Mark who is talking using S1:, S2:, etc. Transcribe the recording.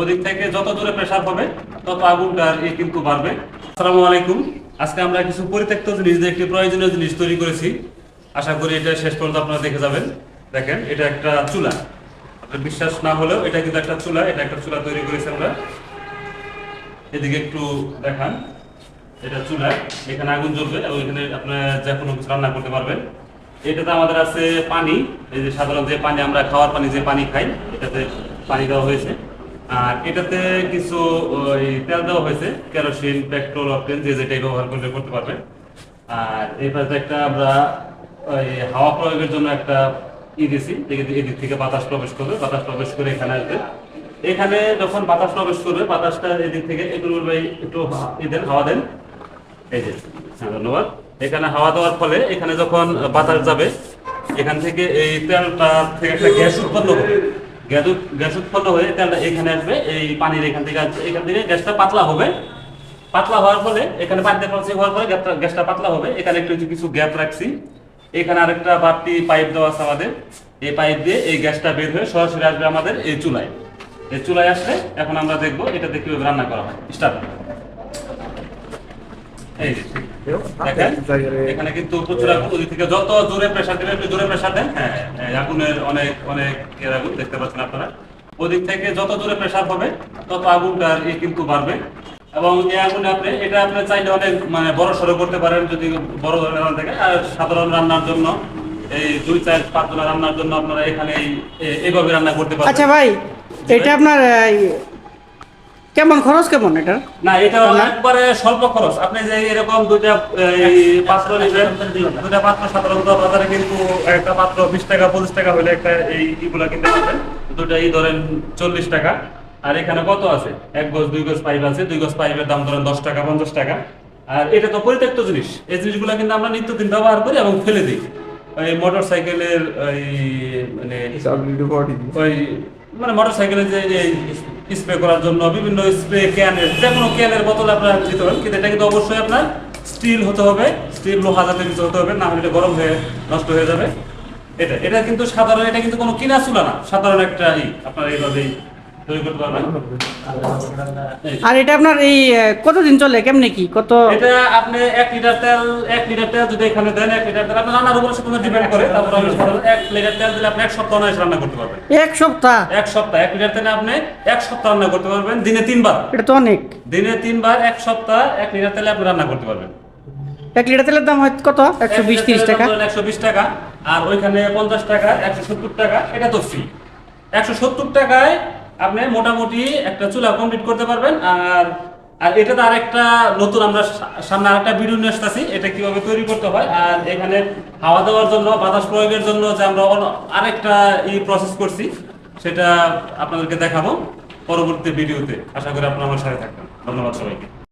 S1: ওদিক থেকে যত দূরে প্রেসার হবে, তত আগুনটার ই কিন্তু বাড়বে। আসসালামু আলাইকুম। আজকে আমরা কিছু পরিত্যক্ত জিনিস দিয়ে একটি প্রয়োজনীয় জিনিস তৈরি করেছি। আশা করি এটা শেষ পর্যন্ত আপনারা দেখে যাবেন। দেখেন, এটা একটা চুলা। আপনার বিশ্বাস না হলেও এটা কিন্তু একটা চুলা। এটা একটা চুলা তৈরি করেছি আমরা। এদিকে একটু দেখান। এটা চুলা। এখানে আগুন জ্বলবে এবং এখানে আপনার যে কোনো কিছু রান্না করতে পারবেন। এটাতে আমাদের আছে পানি। এই যে সাধারণ যে পানি আমরা খাওয়ার পানি, যে পানি খাই, এটাতে পানি দেওয়া হয়েছে। আর এটাতে কিছু তেল দেওয়া হয়েছে কেরোসিন পেট্রোল অকটেন যে যেটাই ব্যবহার করলে করতে পারবেন আর এই পাশে একটা আমরা ওই হাওয়া প্রয়োগের জন্য একটা ই দিয়েছি এদিক- থেকে বাতাস প্রবেশ করবে বাতাস প্রবেশ করে এখানে আসবে। এখানে যখন বাতাস প্রবেশ করবে বাতাসটা এদিক থেকে একটু ভাই একটু ই দেন হাওয়া দেন। এই যে হ্যাঁ, ধন্যবাদ। এখানে হাওয়া দেওয়ার ফলে এখানে যখন বাতাস যাবে এখান থেকে এই তেলটা থেকে একটা গ্যাস উৎপন্ন হবে। গ্যাস গ্যাস উৎপন্ন হয়ে তেলটা এখানে আসবে, এই পানির এখান থেকে এখান থেকে গ্যাসটা পাতলা হবে। পাতলা হওয়ার ফলে এখানে পানিতে পৌঁছে হওয়ার পরে গ্যাসটা পাতলা হবে। এখানে একটু কিছু গ্যাপ রাখছি। এখানে আরেকটা বাড়তি পাইপ দেওয়া আছে আমাদের। এই পাইপ দিয়ে এই গ্যাসটা বের হয়ে সরাসরি আসবে আমাদের এই চুলায়। এই চুলায় আসলে এখন আমরা দেখব এটা দিয়ে রান্না করা হয়। স্টার্ট। এই দেখেন এখানে কিন্তু প্রচুর আগুন ওদিক থেকে যত জোরে প্রেসার দেবেন একটু জোরে প্রেসার দেন। হ্যাঁ আগুনের অনেক অনেক এর আগুন দেখতে পাচ্ছেন আপনারা। ওদিক থেকে যত জোরে প্রেসার হবে তত আগুনটার ই কিন্তু বাড়বে। এবং এই আগুনে আপনি এটা আপনি চাইলে অনেক মানে বড় সড়ো করতে পারেন যদি বড় ধরনের রান্না থাকে। আর সাধারণ রান্নার জন্য এই দুই চার পাঁচ জনের রান্নার জন্য আপনারা এখানে এইভাবে রান্না করতে পারবেন।
S2: আচ্ছা ভাই এটা আপনার কেমন খরচ কেমন এটার
S1: না এটা একবারে স্বল্প খরচ। আপনি যে এরকম দুইটা এই, পাত্র নেবেন দুইটা পাত্র সাধারণত বাজারে কিন্তু একটা পাত্র বিশ টাকা পঁচিশ টাকা হলে একটা এই ইগুলা কিনতে পারবেন। দুইটা এই ধরেন চল্লিশ টাকা। আর এখানে কত আছে? এক গজ দুই গজ পাইপ আছে। দুই গজ পাইপের দাম ধরেন দশ টাকা পঞ্চাশ টাকা। আর এটা তো পরিত্যক্ত জিনিস। এই জিনিসগুলো কিন্তু আমরা নিত্যদিন ব্যবহার করি এবং ফেলে দিই। ওই মোটর সাইকেলের ওই মানে ওই মানে মোটর সাইকেলে যে স্প্রে করার জন্য বিভিন্ন স্প্রে ক্যানের যে কোনো ক্যানের বোতল আপনারা দিতে পারেন। কিন্তু এটা কিন্তু অবশ্যই আপনার স্টিল হতে হবে স্টিল লোহা জাতীয় কিছু হতে হবে, না হলে গরম হয়ে, নষ্ট হয়ে যাবে। এটা এটা কিন্তু সাধারণ, এটা কিন্তু কোনো কিনা চুলা না। সাধারণ একটা আপনার এইভাবেই
S2: আর এটা আপনার এই কতদিন চলে? কেমনে কি? কত
S1: এটা আপনি এক লিটার তেল এক লিটার তেল যদি এখানে দেন এক লিটার তেল আপনার রান্নার উপর সাথে ডিপেন্ড করে। তারপর আমি লিটার তেল দিলে আপনি এক সপ্তাহ নয় রান্না করতে পারবেন।
S2: এক সপ্তাহ?
S1: এক সপ্তাহ এক লিটার তেলে আপনি এক সপ্তাহ রান্না করতে পারবেন দিনে তিনবার।
S2: এটা তো অনেক।
S1: দিনে তিনবার এক সপ্তাহ এক লিটার তেলে আপনি রান্না করতে পারবেন।
S2: এক লিটার তেলের দাম হয় কত? একশো বিশ তিরিশ টাকা?
S1: একশো বিশ টাকা আর ওইখানে পঞ্চাশ টাকা একশো সত্তর টাকা এটা তো ফ্রি একশো সত্তর টাকায় আপনি মোটামুটি একটা চুলা কমপ্লিট করতে পারবেন, আর আর এটা এটাতে আরেকটা নতুন আমরা সামনে আরেকটা ভিডিও নিয়ে আসতেছি, এটা কীভাবে তৈরি করতে হয়, আর এখানে হাওয়া দেওয়ার জন্য, বাতাস প্রয়োগের জন্য যে আমরা আরেকটা ই প্রসেস করছি, সেটা আপনাদেরকে দেখাবো পরবর্তী ভিডিওতে আশা করি আপনারা আমার সাথে থাকবেন। ধন্যবাদ সবাইকে।